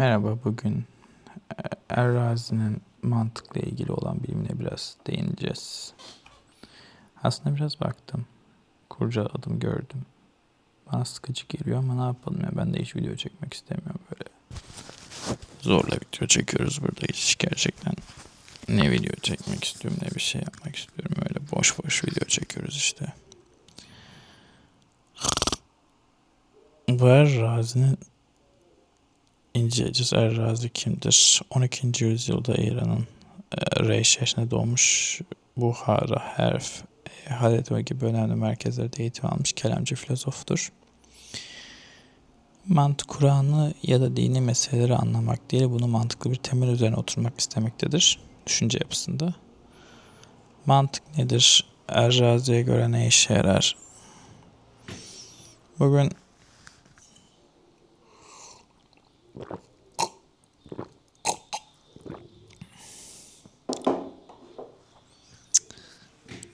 Merhaba, bugün e, Errazi'nin mantıkla ilgili olan bilimine biraz değineceğiz. Aslında biraz baktım, kurcaladım, gördüm. Bana sıkıcı geliyor ama ne yapalım ya ben de hiç video çekmek istemiyorum böyle. Zorla video çekiyoruz burada hiç gerçekten. Ne video çekmek istiyorum ne bir şey yapmak istiyorum öyle boş boş video çekiyoruz işte. Bu Errazi'nin İnceleyeceğiz. Errazi kimdir? 12. yüzyılda İran'ın e, Rey şehrine doğmuş Buhara, Herf, e, Haled gibi önemli merkezlerde eğitim almış kelamcı filozoftur. Mantık Kur'an'ı ya da dini meseleleri anlamak değil, bunu mantıklı bir temel üzerine oturmak istemektedir düşünce yapısında. Mantık nedir? Errazi'ye göre ne işe yarar? Bugün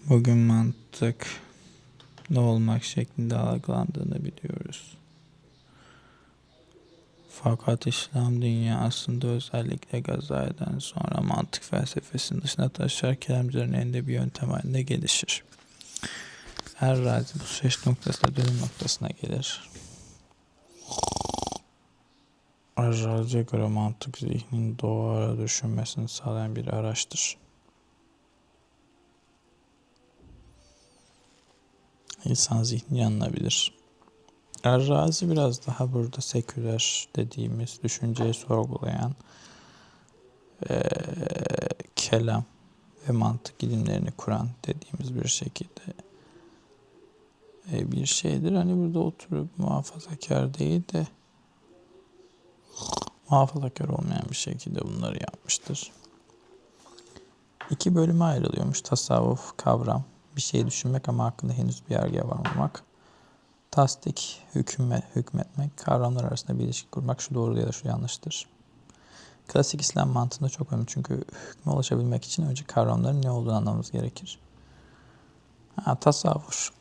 Bugün mantık ne olmak şeklinde algılandığını biliyoruz. Fakat İslam dünyasında özellikle Gazali'den sonra mantık felsefesinin dışına taşar kelamcıların elinde bir yöntem halinde gelişir. Her razi bu süreç noktasında dönüm noktasına gelir. Arrazi'ye göre mantık zihnin doğara düşünmesini sağlayan bir araçtır. İnsan zihni yanılabilir. Errazi biraz daha burada seküler dediğimiz düşünceyi sorgulayan e, kelam ve mantık ilimlerini kuran dediğimiz bir şekilde e, bir şeydir. Hani burada oturup muhafazakar değil de muhafazakar olmayan bir şekilde bunları yapmıştır. İki bölüme ayrılıyormuş tasavvuf kavram. Bir şey düşünmek ama hakkında henüz bir yargıya varmamak. Tasdik, hüküme, hükmetmek, kavramlar arasında bir ilişki kurmak şu doğru ya da şu yanlıştır. Klasik İslam mantığında çok önemli çünkü hükme ulaşabilmek için önce kavramların ne olduğunu anlamamız gerekir. Ha, tasavvur.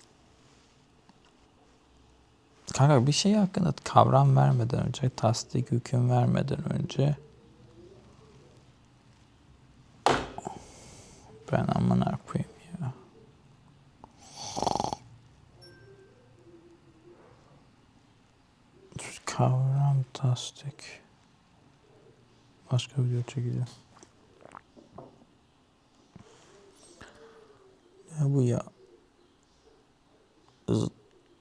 Kanka bir şey hakkında kavram vermeden önce, tasdik, hüküm vermeden önce ben amına koyayım ya. Kavram tasdik. Başka video çekeceğim. Ya bu ya. Zıt.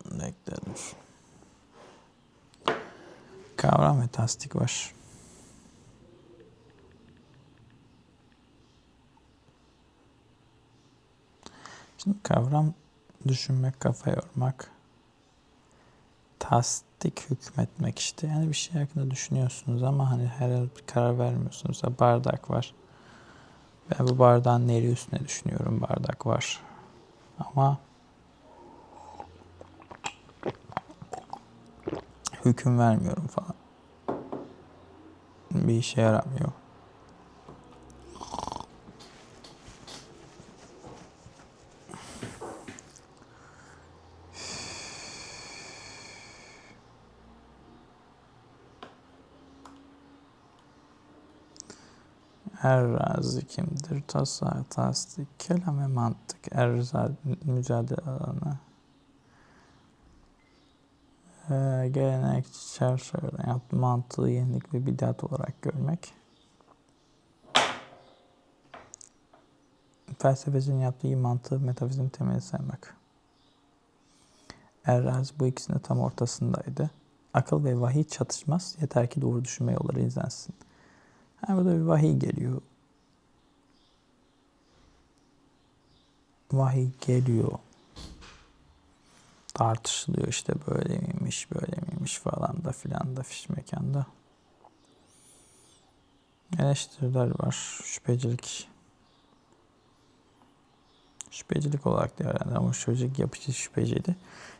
Bekle dur. Kavram ve tasdik var. Şimdi kavram düşünmek, kafa yormak. Tasdik hükmetmek işte. Yani bir şey hakkında düşünüyorsunuz ama hani her bir karar vermiyorsunuz. Mesela bardak var. Ben bu bardağın neri üstüne düşünüyorum. Bardak var. Ama hüküm vermiyorum falan. Bir işe yaramıyor. Errazi kimdir? Tasavvuf, tasdik, kelam ve mantık. Errazi mücadele alanı. Ee, gelenekçi çerçeveden mantığı yenilik ve bidat olarak görmek. Felsefecinin yaptığı mantığı metafizin temeli saymak. Errazi bu ikisinin tam ortasındaydı. Akıl ve vahiy çatışmaz. Yeter ki doğru düşünme yolları izlensin. Yani burada bir vahiy geliyor. Vahiy geliyor. Tartışılıyor işte böyle miymiş, böyle miymiş falan da filan da fiş mekanda. Eleştiriler var. Şüphecilik. Şüphecilik olarak değerlendir ama şüphecilik yapıcı şüpheciydi.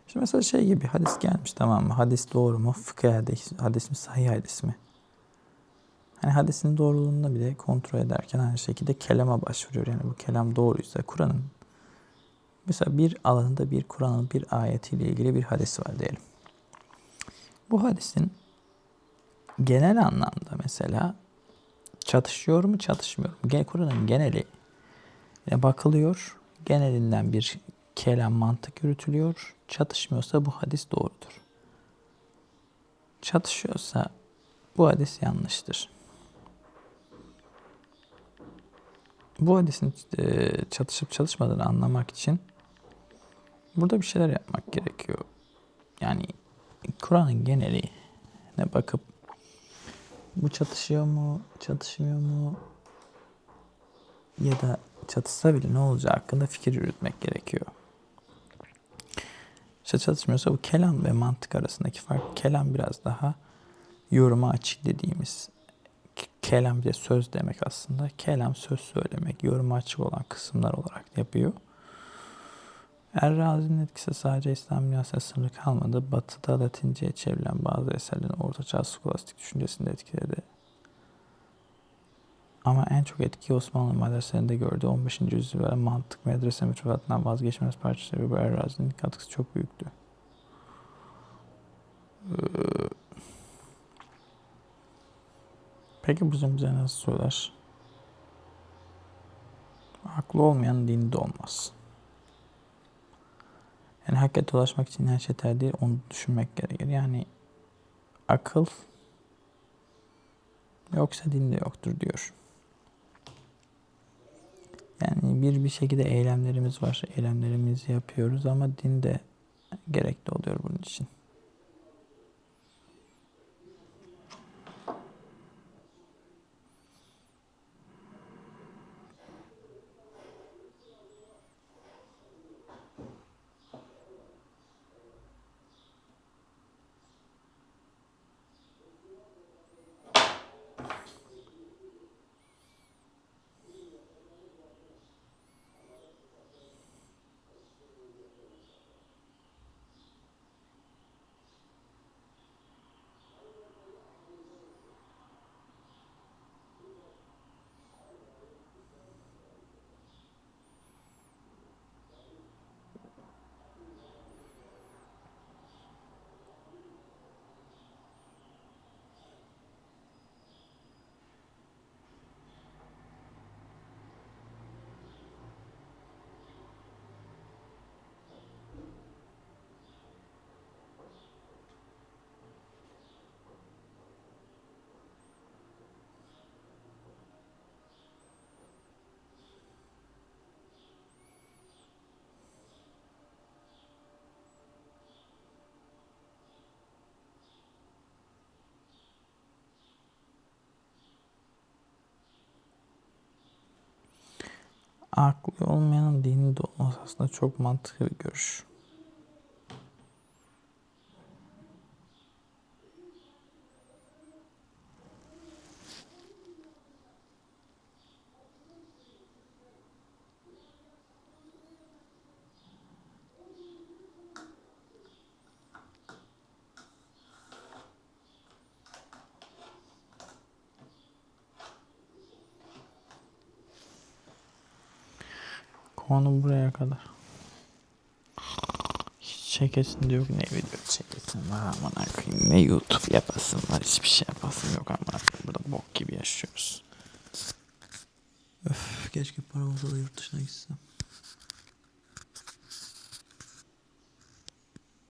Şimdi mesela şey gibi hadis gelmiş tamam mı? Hadis doğru mu? Fıkıh hadis, hadis mi? Sahih hadis mi? Hani hadisin doğruluğunu bile kontrol ederken aynı şekilde kelama başvuruyor. Yani bu kelam doğruysa Kur'an'ın mesela bir alanında bir Kur'an'ın bir ayetiyle ilgili bir hadis var diyelim. Bu hadisin genel anlamda mesela çatışıyor mu çatışmıyor mu? Kur'an'ın geneli bakılıyor. Genelinden bir kelam mantık yürütülüyor. Çatışmıyorsa bu hadis doğrudur. Çatışıyorsa bu hadis yanlıştır. Bu hadisin e, çatışıp çalışmadığını anlamak için burada bir şeyler yapmak gerekiyor. Yani Kur'an'ın geneline bakıp bu çatışıyor mu, çatışmıyor mu ya da çatışsa bile ne olacağı hakkında fikir yürütmek gerekiyor. İşte çatışmıyorsa bu kelam ve mantık arasındaki fark kelam biraz daha yoruma açık dediğimiz kelam bir söz demek aslında. Kelam söz söylemek, yoruma açık olan kısımlar olarak yapıyor. Errazi'nin etkisi sadece İslam dünyasına sınırlı kalmadı. Batı'da Latince'ye çevrilen bazı eserlerin Ortaçağ skolastik düşüncesinde etkiledi. Ama en çok etki Osmanlı medreselerinde gördü. 15. yüzyılda mantık medrese mütevatından vazgeçmez parçası ve bu Errazi'nin katkısı çok büyüktü. Ee, Peki bu bize nasıl söyler? Haklı olmayan dinde olmaz. Yani hakikate ulaşmak için her şey değil, onu düşünmek gerekir. Yani akıl yoksa dinde yoktur diyor. Yani bir bir şekilde eylemlerimiz var. Eylemlerimizi yapıyoruz ama din de gerekli oluyor bunun için. Aklı olmayanın dini de olmaz aslında çok mantıklı bir görüş. Konu buraya kadar. Hiç çekesin de yok ne video çekesin var aman koyayım ne YouTube yapasın var hiçbir şey yapasın yok koyayım burada bok gibi yaşıyoruz. Öf keşke param olsa da yurt dışına gitsem.